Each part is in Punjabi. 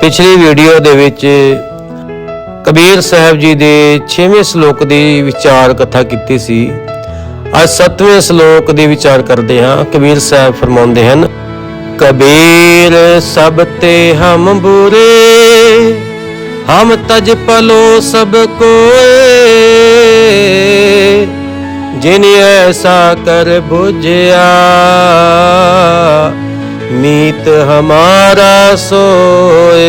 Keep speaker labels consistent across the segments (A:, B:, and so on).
A: ਪਿਛਲੀ ਵੀਡੀਓ ਦੇ ਵਿੱਚ ਕਬੀਰ ਸਾਹਿਬ ਜੀ ਦੇ 6ਵੇਂ ਸ਼ਲੋਕ ਦੀ ਵਿਚਾਰ ਕਥਾ ਕੀਤੀ ਸੀ। ਅੱਜ 7ਵੇਂ ਸ਼ਲੋਕ ਦੀ ਵਿਚਾਰ ਕਰਦੇ ਹਾਂ। ਕਬੀਰ ਸਾਹਿਬ ਫਰਮਾਉਂਦੇ ਹਨ, ਕਬੀਰ ਸਭ ਤੇ ਹਮ ਬੁਰੇ, ਹਮ ਤਜ ਪਲੋ ਸਭ ਕੋਏ। ਜਿਨ ਐਸਾ ਕਰ ਬੁਝਿਆ ਮੀਤ ਹਮਾਰਾ ਸੋਏ।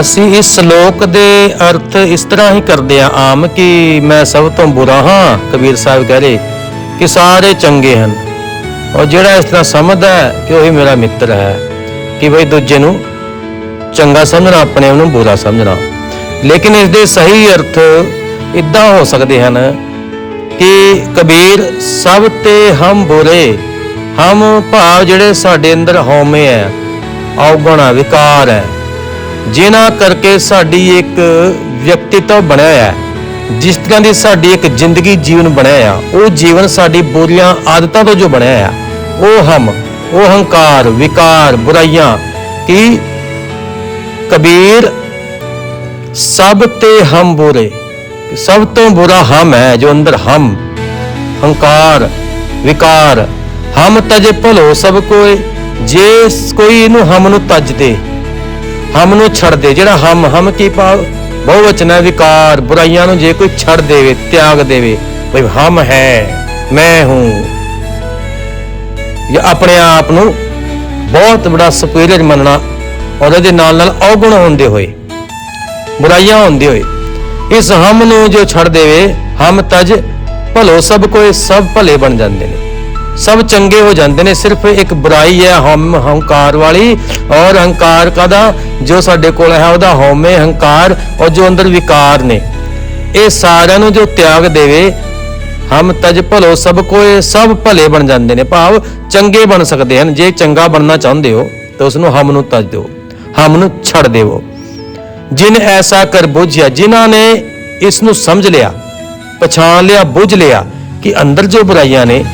A: ਅਸੀਂ ਇਸ ਸ਼ਲੋਕ ਦੇ ਅਰਥ ਇਸ ਤਰ੍ਹਾਂ ਹੀ ਕਰਦੇ ਆ ਆਮ ਕਿ ਮੈਂ ਸਭ ਤੋਂ ਬੁਰਾ ਹਾਂ, ਕਬੀਰ ਸਾਹਿਬ ਕਹਿ ਰਹੇ ਕਿ ਸਾਰੇ ਚੰਗੇ ਹਨ। ਔਰ ਜਿਹੜਾ ਇਸ ਤਰ੍ਹਾਂ ਸਮਝਦਾ ਹੈ ਕਿ ਉਹੀ ਮੇਰਾ ਮਿੱਤਰ ਹੈ, ਕਿ ਬਈ ਦੂਜੇ ਨੂੰ ਚੰਗਾ ਸਮਝਣਾ, ਆਪਣੇ ਆਪ ਨੂੰ ਬੁਰਾ ਸਮਝਣਾ। ਲੇਕਿਨ ਇਸ ਦੇ ਸਹੀ ਅਰਥ ਇਦਾਂ ਹੋ ਸਕਦੇ ਹਨ ਕਿ ਕਬੀਰ ਸਭ ਤੇ ਹਮ ਬੁਰੇ ਹਮ ਭਾਵ ਜਿਹੜੇ ਸਾਡੇ ਅੰਦਰ ਹਉਮੈ ਹੈ, ਔਗਣ ਹੈ ਵਿਕਾਰ ਹੈ। ਜਿਨ੍ਹਾਂ ਕਰਕੇ ਸਾਡੀ ਇੱਕ ਵਿਅਕਤੀਤਵ ਬਣਿਆ ਹੈ, ਜਿਸ ਤਰ੍ਹਾਂ ਦੀ ਸਾਡੀ ਇੱਕ ਜ਼ਿੰਦਗੀ ਜੀਵਨ ਬਣਿਆ ਆ ਉਹ ਜੀਵਨ ਸਾਡੀ ਬੁਰੀਆਂ ਆਦਤਾਂ ਤੋਂ ਜੋ ਬਣਿਆ ਆ ਉਹ ਹਮ ਉਹ ਹੰਕਾਰ ਵਿਕਾਰ, ਬੁਰਾਈਆਂ, ਕਿ ਕਬੀਰ ਸਭ ਤੇ ਹਮ ਬੁਰੇ, ਸਭ ਤੋਂ ਬੁਰਾ ਹਮ ਹੈ ਜੋ ਅੰਦਰ ਹਮ, ਹੰਕਾਰ, ਵਿਕਾਰ ਹਮ ਤਜ ਭਲੋ ਸਭ ਕੋਏ, ਜੇ ਕੋਈ ਇਹਨੂੰ ਹਮ ਨੂੰ ਤਜ ਦੇ, ਹਮ ਨੂੰ ਛੱਡ ਦੇ, ਜਿਹੜਾ ਹਮ ਹਮ ਕੀ ਭਾਵ ਬਹੁਵਚਨ ਹੈ ਵਿਕਾਰ, ਬੁਰਾਈਆਂ ਨੂੰ ਜੇ ਕੋਈ ਛੱਡ ਦੇਵੇ, ਤਿਆਗ ਦੇਵੇ ਭਈ ਹਮ ਹੈ, ਮੈਂ ਹੂੰ। ਜਾਂ ਆਪਣੇ ਆਪ ਨੂੰ ਬਹੁਤ ਬੜਾ ਸੁਪੀਰੀਅਰ ਮੰਨਣਾ ਉਹਦੇ ਇਹਦੇ ਨਾਲ ਨਾਲ ਔਗੁਣ ਹੁੰਦੇ ਹੋਏ, ਬੁਰਾਈਆਂ ਹੁੰਦੇ ਹੋਏ, ਇਸ ਹਮ ਨੂੰ ਜੋ ਛੱਡ ਦੇਵੇ, ਹਮ ਤਜ ਭਲੋ ਸਭ ਕੋਈ ਸਭ ਭਲੇ ਬਣ ਜਾਂਦੇ ਨੇ। ਸਭ ਚੰਗੇ ਹੋ ਜਾਂਦੇ ਨੇ, ਸਿਰਫ ਇੱਕ ਬੁਰਾਈ ਹੈ, ਹਮ, ਹੰਕਾਰ ਵਾਲੀ। ਔਰ ਹੰਕਾਰ ਕਾਦਾ ਜੋ ਸਾਡੇ ਕੋਲ ਹੈ, ਉਹਦਾ ਹਉਮੈ ਹੰਕਾਰ, ਔਰ ਜੋ ਅੰਦਰ ਵਿਕਾਰ ਨੇ। ਇਹ ਸਾਰਿਆਂ ਨੂੰ ਜੋ ਤਿਆਗ ਦੇਵੇ, ਹਮ ਤਜ ਭਲੋ, ਸਭ ਕੋਏ, ਸਭ ਭਲੇ ਬਣ ਜਾਂਦੇ ਨੇ। ਭਾਵ ਚੰਗੇ ਬਣ ਸਕਦੇ ਹਨ। ਜੇ ਚੰਗਾ ਬਣਨਾ ਚਾਹੁੰਦੇ ਹੋ, ਤਾਂ ਉਸ ਨੂੰ ਹਮ ਨੂੰ ਤਜ ਦਿਓ। ਹਮ ਨੂੰ ਛੱਡ ਦੇਵੋ। ਜਿਨ ਐਸਾ ਕਰ ਬੁਝਿਆ, ਜਿਨ੍ਹਾਂ ਨੇ ਇਸ ਨੂੰ ਸਮਝ ਲਿਆ, ਪਛਾਣ ਲਿਆ, ਬੁਝ ਲਿਆ, ਕਿ ਅੰਦਰ ਜੋ ਬੁਰਾਈਆਂ ਨੇ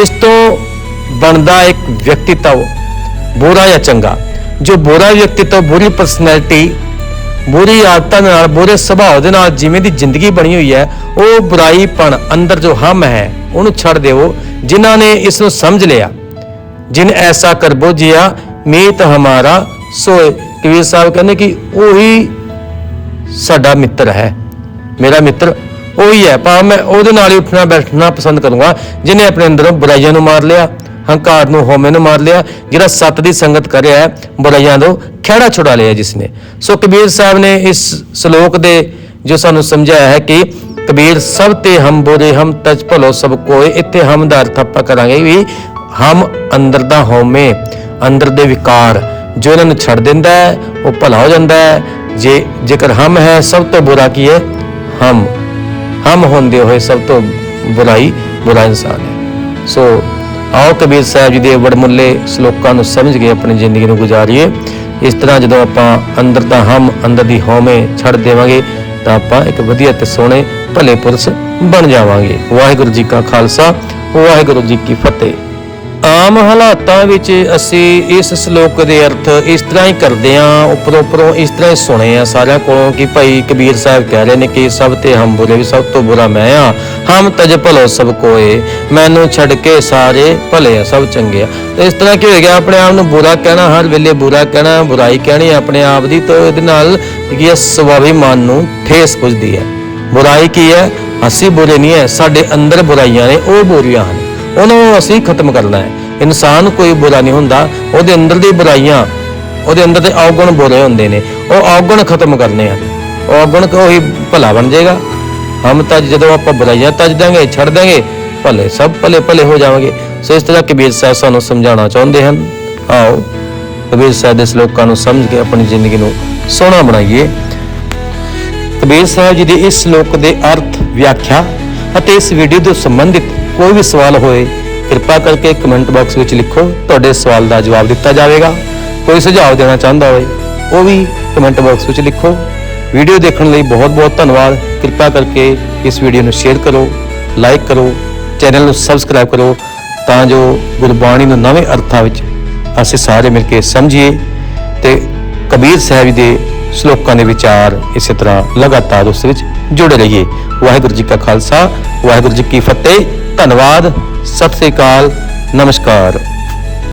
A: ਇਸ ਤੋਂ ਬਣਦਾ ਇੱਕ ਵਿਅਕਤੀਤਵ ਬੁਰਾ ਜਾਂ ਚੰਗਾ। ਜੋ ਬੁਰਾ ਵਿਅਕਤੀਤਵ ਬੁਰੀ ਪਰਸਨੈਲਿਟੀ ਬੁਰੀ ਆਦਤਾਂ ਦੇ ਨਾਲ, ਬੁਰੇ ਸੁਭਾਅ ਦੇ ਨਾਲ ਜਿਵੇਂ ਦੀ ਜ਼ਿੰਦਗੀ ਬਣੀ ਹੋਈ ਹੈ, ਉਹ ਬੁਰਾਈਪਣ ਅੰਦਰ ਜੋ ਹਮ ਹੈ, ਉਹਨੂੰ ਛੱਡ ਦਿਓ, ਜਿਨ੍ਹਾਂ ਨੇ ਇਸ ਨੂੰ ਸਮਝ ਲਿਆ। ਜਿਨ ਐਸਾ ਕਰਬੋ ਜਿਆ, ਮੀਤ ਹਮਾਰਾ ਸੋਏ। ਕਬੀਰ ਸਾਹਿਬ ਕਹਿੰਦੇ ਕਿ ਉਹੀ ਸਾਡਾ ਮਿੱਤਰ ਹੈ। ਮੇਰਾ ਮਿੱਤਰ ਉਹੀ ਹੈ ਭਾਵੇਂ ਮੈਂ ਉਹਦੇ ਨਾਲ ਹੀ ਉੱਠਣਾ ਬੈਠਣਾ ਪਸੰਦ ਕਰੂੰਗਾ। ਜਿਨੇ ਆਪਣੇ ਅੰਦਰੋਂ ਬੁਰਾਈਆਂ ਨੂੰ ਮਾਰ ਲਿਆ ਹੰਕਾਰ ਨੂੰ ਹੋਮੇ ਨੂੰ ਮਾਰ ਲਿਆ ਜਿਹੜਾ ਸੱਤ ਦੀ ਸੰਗਤ ਕਰਿਆ ਹੈ, ਬੁਰਾਈਆਂ ਤੋਂ ਖਿਹੜਾ ਛੁਡਾ ਲਿਆ ਜਿਸਨੇ। ਸੋ ਕਬੀਰ ਸਾਹਿਬ ਨੇ ਇਸ ਸ਼ਲੋਕ ਦੇ ਜੋ ਸਾਨੂੰ ਸਮਝਾਇਆ ਹੈ ਕਿ ਕਬੀਰ ਸਭ ਤੇ ਹਮ ਬੁਰੇ ਹਮ ਤਜ ਭਲੋ ਸਭ ਕੋਏ ਇੱਥੇ ਹਮ ਦਾ ਅਰਥ ਆਪਾਂ ਕਰਾਂਗੇ ਵੀ ਹਮ ਅੰਦਰ ਦਾ ਹੋਮੇ ਅੰਦਰ ਦੇ ਵਿਕਾਰ ਜੋ ਇਹਨਾਂ ਨੂੰ ਛੱਡ ਦਿੰਦਾ ਹੈ ਉਹ ਭਲਾ ਹੋ ਜਾਂਦਾ ਹੈ। ਜੇ ਜੇਕਰ ਹਮ ਹੈ ਸਭ ਤੋਂ ਬੁਰਾ ਕੀ ਹੈ? ਹਮ। ਹਮ ਹੁੰਦੇ ਹੋਏ ਸਭ ਤੋਂ ਬੁਰਾਈ ਬੁਰਾ ਇਨਸਾਨ ਹੈ। ਸੋ ਆਓ ਕਬੀਰ ਸਾਹਿਬ ਜੀ ਦੇ ਵਡਮੁੱਲੇ ਸ਼ਲੋਕਾਂ ਨੂੰ ਸਮਝ ਕੇ ਆਪਣੀ ਜ਼ਿੰਦਗੀ ਨੂੰ ਗੁਜ਼ਾਰੀਏ। ਇਸ ਤਰ੍ਹਾਂ ਜਦੋਂ ਆਪਾਂ ਅੰਦਰ ਦਾ ਹਮ, ਅੰਦਰ ਦੀ ਹਉਮੈ ਛੱਡ ਦੇਵਾਂਗੇ, ਤਾਂ ਆਪਾਂ ਇੱਕ ਵਧੀਆ ਤੇ ਸੋਹਣੇ ਭਲੇ ਪੁਰਸ਼ ਬਣ ਜਾਵਾਂਗੇ। ਵਾਹਿਗੁਰੂ ਜੀ ਕਾ ਖਾਲਸਾ, ਵਾਹਿਗੁਰੂ ਜੀ ਕੀ ਫਤਿਹ। ਆਮ ਹਾਲਾਤਾਂ ਵਿੱਚ ਅਸੀਂ ਇਸ ਸ਼ਲੋਕ ਦੇ ਅਰਥ ਇਸ ਤਰ੍ਹਾਂ ਹੀ ਕਰਦੇ ਆਂ ਉੱਪਰੋਂ ਉੱਪਰੋਂ ਇਸ ਤਰ੍ਹਾਂ ਹੀ ਸੁਣੇ ਆ ਸਾਰਿਆਂ ਕੋਲੋਂ ਕਿ ਭਾਈ ਕਬੀਰ ਸਾਹਿਬ ਕਹਿ ਰਹੇ ਨੇ ਕਿ ਸਭ ਤੇ ਹਮ ਬੁਰੇ ਵੀ ਸਭ ਤੋਂ ਬੁਰਾ ਮੈਂ ਆ ਹਮ ਤਜ ਭਲੋ ਸਭ ਕੋਏ, ਮੈਨੂੰ ਛੱਡ ਕੇ ਸਾਰੇ ਭਲੇ ਆ, ਸਭ ਚੰਗੇ ਆ। ਤੇ ਇਸ ਤਰ੍ਹਾਂ ਕੀ ਹੋ ਗਿਆ? ਆਪਣੇ ਆਪ ਨੂੰ ਬੁਰਾ ਕਹਿਣਾ, ਹਰ ਵੇਲੇ ਬੁਰਾ ਕਹਿਣਾ, ਬੁਰਾਈ ਕਹਿਣੀ ਆਪਣੇ ਆਪ ਦੀ, ਤਾਂ ਇਹਦੇ ਨਾਲ ਕੀ ਹੈ ਸਵਾਭੀ ਮਨ ਨੂੰ ਠੇਸ ਪੁੱਜਦੀ ਹੈ। ਬੁਰਾਈ ਕੀ ਹੈ? ਅਸੀਂ ਬੁਰੇ ਨਹੀਂ ਹੈ, ਸਾਡੇ ਅੰਦਰ ਬੁਰਾਈਆਂ ਨੇ, ਉਹ ਬੁਰੀਆਂ ਹਨ। ਉਹਨਾਂ ਨੂੰ ਅਸੀਂ ਖਤਮ ਕਰਨਾ ਹੈ। ਇਨਸਾਨ ਕੋਈ ਬੁਰਾ ਨਹੀਂ ਹੁੰਦਾ, ਉਹਦੇ ਅੰਦਰ ਦੀ ਬੁਰਾਈਆਂ, ਉਹਦੇ ਅੰਦਰ ਦੇ ਔਗਣ ਬੁਰੇ ਹੁੰਦੇ ਨੇ। ਉਹ ਔਗਣ ਖਤਮ ਕਰਨੇ ਆ। ਉਹ ਔਗਣ ਕੋ ਭਲਾ ਬਣ ਜਾਏਗਾ? ਹਮ ਤਾਂ ਜਦੋਂ ਆਪਾਂ ਬੁਰਾਈਆਂ ਤਜ ਦਾਂਗੇ, ਛੱਡ ਦਾਂਗੇ, ਭਲੇ ਸਭ ਭਲੇ ਭਲੇ ਹੋ ਜਾਵਾਂਗੇ। ਸੋ ਇਸ ਤਰ੍ਹਾਂ ਕਬੀਰ ਸਾਹਿਬ ਸਾਨੂੰ ਸਮਝਾਉਣਾ ਚਾਹੁੰਦੇ ਹਨ। ਆਓ, ਕਬੀਰ ਸਾਹਿਬ ਦੇ ਸ਼ਲੋਕਾਂ ਨੂੰ ਸਮਝ ਕੇ ਆਪਣੀ ਜ਼ਿੰਦਗੀ ਨੂੰ ਸੋਹਣਾ ਬਣਾਈਏ। ਕਬੀਰ ਸਾਹਿਬ ਜੀ ਦੇ ਇਸ ਸ਼ਲੋਕ ਦੇ ਅਰਥ, ਵਿਆਖਿਆ ਅਤੇ ਇਸ ਵੀਡੀਓ ਤੋਂ ਸੰਬੰਧਿਤ ਕੋਈ ਵੀ ਸਵਾਲ ਹੋਏ, ਕਿਰਪਾ ਕਰਕੇ ਕਮੈਂਟ ਬਾਕਸ ਵਿੱਚ ਲਿਖੋ, ਤੁਹਾਡੇ ਸਵਾਲ ਦਾ ਜਵਾਬ ਦਿੱਤਾ ਜਾਵੇਗਾ। ਕੋਈ ਸੁਝਾਅ ਦੇਣਾ ਚਾਹੁੰਦਾ ਹੋਵੇ ਉਹ ਵੀ ਕਮੈਂਟ ਬਾਕਸ ਵਿੱਚ ਲਿਖੋ। ਵੀਡੀਓ ਦੇਖਣ ਲਈ ਬਹੁਤ ਬਹੁਤ ਧੰਨਵਾਦ। ਕਿਰਪਾ ਕਰਕੇ ਇਸ ਵੀਡੀਓ ਨੂੰ ਸ਼ੇਅਰ ਕਰੋ, ਲਾਈਕ ਕਰੋ, ਚੈਨਲ ਨੂੰ ਸਬਸਕ੍ਰਾਈਬ ਕਰੋ, ਤਾਂ ਜੋ ਗੁਰਬਾਣੀ ਨੂੰ ਨਵੇਂ ਅਰਥਾਂ ਵਿੱਚ ਅਸੀਂ ਸਾਰੇ ਮਿਲ ਕੇ ਸਮਝੀਏ ਤੇ ਕਬੀਰ ਸਾਹਿਬ ਜੀ ਦੇ ਸ਼ਲੋਕਾਂ ਦੇ ਵਿਚਾਰ ਇਸੇ ਤਰ੍ਹਾਂ ਲਗਾਤਾਰ ਉਸ ਵਿੱਚ ਜੁੜੇ ਰਹੀਏ। ਵਾਹਿਗੁਰੂ ਜੀ ਕਾ ਖਾਲਸਾ, ਵਾਹਿਗੁਰੂ ਜੀ ਕੀ ਫਤਿਹ। ਧੰਨਵਾਦ ਸਤਿ ਸ੍ਰੀ ਅਕਾਲ ਨਮਸਕਾਰ।